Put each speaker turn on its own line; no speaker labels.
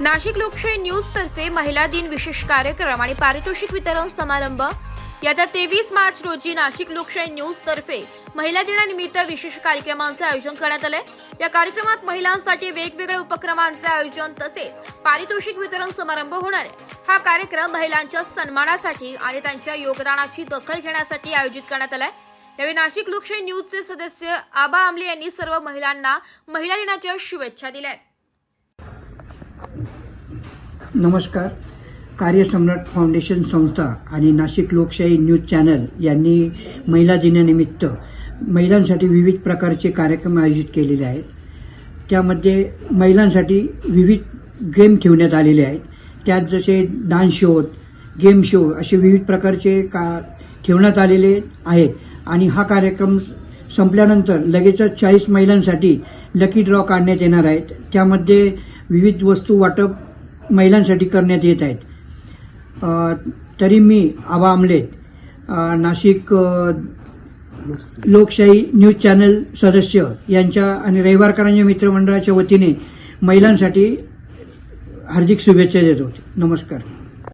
नाशिक लोकशाही न्यूज तर्फे महिला दिन विशेष कार्यक्रम आणि पारितोषिक वितरण समारंभ. येत्या तेवीस मार्च रोजी नाशिक लोकशाही न्यूज तर्फे महिला दिनानिमित्त विशेष कार्यक्रमांचे आयोजन करण्यात आले. या कार्यक्रमात महिलांसाठी वेगवेगळ्या उपक्रमांचे आयोजन तसेच पारितोषिक वितरण समारंभ होणार आहे. हा कार्यक्रम महिलांच्या सन्मानासाठी आणि त्यांच्या योगदानाची दखल घेण्यासाठी आयोजित करण्यात आलाय. यावेळी नाशिक लोकशाही न्यूजचे सदस्य आबा आमले यांनी सर्व महिलांना महिला दिनाच्या शुभेच्छा दिल्या आहेत
नमस्कार. कार्यसम्राट फाउंडेशन संस्था आणि नाशिक लोकशाही न्यूज चॅनल यांनी महिला दिनानिमित्त महिलांसाठी विविध प्रकारचे कार्यक्रम आयोजित केलेले आहेत. त्यामध्ये महिलांसाठी विविध गेम ठेवण्यात आलेले आहेत. त्यात जसे डान्स शो गेम शो असे विविध प्रकारचे का ठेवण्यात आलेले आहेत. आणि हा कार्यक्रम संपल्यानंतर लगेचच चाळीस महिलांसाठी लकी ड्रॉ काढण्यात येणार आहेत. त्यामध्ये विविध वस्तू वाटप महिलांसाठी करण्यात येत आहेत. तरी मी आबा आमलेत नाशिक लोकशाही न्यूज चॅनल सदस्य यांच्या आणि रविवारकरांच्या मित्रमंडळाच्या वतीने महिलांसाठी हार्दिक शुभेच्छा देतो नमस्कार.